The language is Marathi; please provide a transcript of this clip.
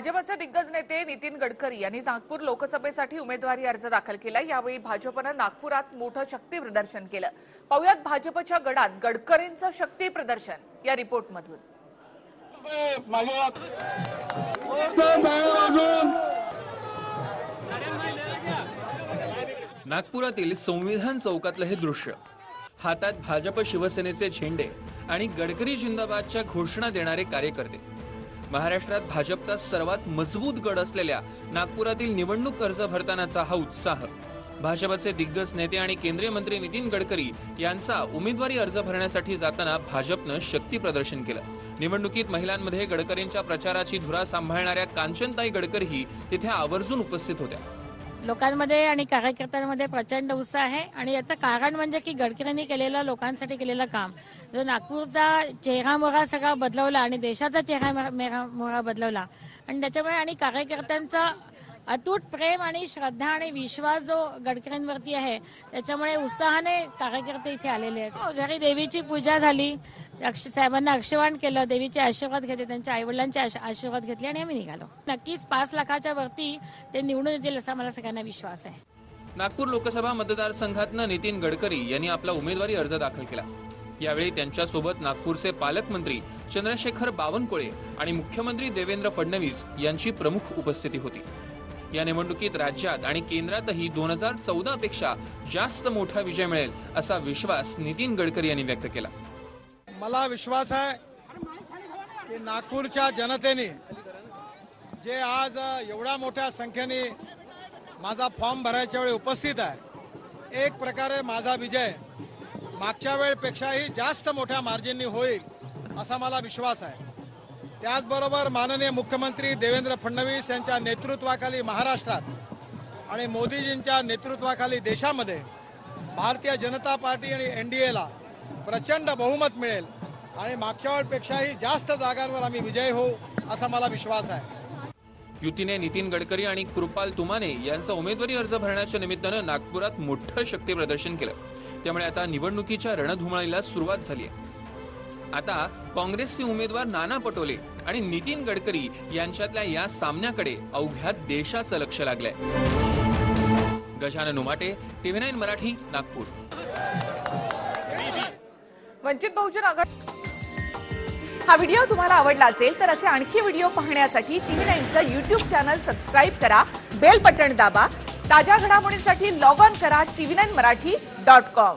भाजपचे दिग्गज नेते नितीन गडकरी यांनी नागपूर लोकसभेसाठी उमेदवारी अर्ज दाखल केला. यावेळी भाजपनं नागपुरात मोठं शक्ती प्रदर्शन केलं. पाहुयात भाजपच्या गडात गडकरींचं शक्ती प्रदर्शन या रिपोर्ट मधून नागपुरातील संविधान चौकातलं हे दृश्य हातात भाजप शिवसेनेचे झेंडे आणि गडकरी जिंदाबादच्या घोषणा देणारे कार्यकर्ते महाराष्ट्रात भाजपचा सर्वात मजबूत गड असलेल्या नागपुरातील निवडणूक अर्ज भरतानाचा हा उत्साह. भाजपचे दिग्गज नेते आणि केंद्रीय मंत्री नितीन गडकरी यांचा उमेदवारी अर्ज भरण्यासाठी जाताना भाजपनं शक्ती प्रदर्शन केलं. निवडणुकीत महिलांमध्ये गडकरींच्या प्रचाराची धुरा सांभाळणाऱ्या कांचनताई गडकरीही तिथे आवर्जून उपस्थित होत्या. लोकांमध्ये आणि कार्यकर्त्यांमध्ये प्रचंड उत्साह आहे. आणि याचं कारण म्हणजे की गडकरींनी केलेलं लोकांसाठी केलेलं काम. जो नागपूरचा चेहरा मोहरा सगळा बदलवला आणि देशाचा चेहरा मेहरा मोहरा बदलवला. आणि त्याच्यामुळे आणि कार्यकर्त्यांचा अतूट प्रेम आणि श्रद्धा आणि विश्वास जो गडकरींवरती आहे त्याच्यामुळे उत्साहाने कार्यकर्ते इथे आलेले आहेत. हो, घरी देवीची पूजा झाली. अक्ष साहेबांना अक्षवाण केलं. देवीचे आशीर्वाद घेतले त्यांच्या आईवडिलांचे आशीर्वाद घेतले आणि आम्ही निघालो. नक्कीच पाच लाखाच्या वरती ते निवडून येतील असा मला सगळ्यांना विश्वास आहे. नागपूर लोकसभा मतदारसंघातनं नितीन गडकरी यांनी आपला उमेदवारी अर्ज दाखल केला. यावेळी त्यांच्यासोबत नागपूरचे पालकमंत्री चंद्रशेखर बावनकुळे आणि मुख्यमंत्री देवेंद्र फडणवीस यांची प्रमुख उपस्थिती होती. या निवडणुकीत राज्यात आणि केंद्रातही दोन हजार चौदा पेक्षा जास्त मोठा विजय मिळेल असा विश्वास नितीन गडकरी यांनी व्यक्त केला. मला विश्वास आहे की नागपूरच्या जनतेने जे आज एवढ्या मोठ्या संख्येने माझा फॉर्म भरायच्या वेळी उपस्थित आहे एक प्रकारे माझा विजय मागच्या वेळपेक्षाही जास्त मोठ्या मार्जिननी होईल असा मला विश्वास आहे. त्याचबरोबर माननीय मुख्यमंत्री देवेंद्र फडणवीस यांच्या नेतृत्वाखाली महाराष्ट्रात आणि मोदीजींच्या नेतृत्वाखाली देशामध्ये भारतीय जनता पार्टी आणि एन डी एला प्रचंड बहुमत मिळेल आणि मागच्या वेळपेक्षाही जास्त जागांवर आम्ही विजय होऊ असा मला विश्वास आहे. युतीने नितीन गडकरी आणि कृपाल तुमाने यांचा उमेदवारी अर्ज भरण्याच्या निमित्तानं नागपुरात मोठं शक्ती प्रदर्शन केलं. त्यामुळे आता निवडणुकीच्या रणधुमाळीला सुरुवात झाली आहे. आता काँग्रेसचे उमेदवार नाना पटोले आणि नितीन गडकरी यांच्यातल्या या सामन्याकडे अवघ्या देशाचं लक्ष लागलंय. Gajanan Umate TV nine Marathi Nagpur. वंचित बहुजन आघाडी हा व्हिडिओ तुम्हाला आवडला असेल तर असे आणखी व्हिडिओ पाहण्यासाठी टीव्ही नाईनचं युट्यूब चॅनल सबस्क्राईब करा बेल बटन दाबा ताज्या घडामोडींसाठी लॉग ऑन करा TV nine Marathi dot com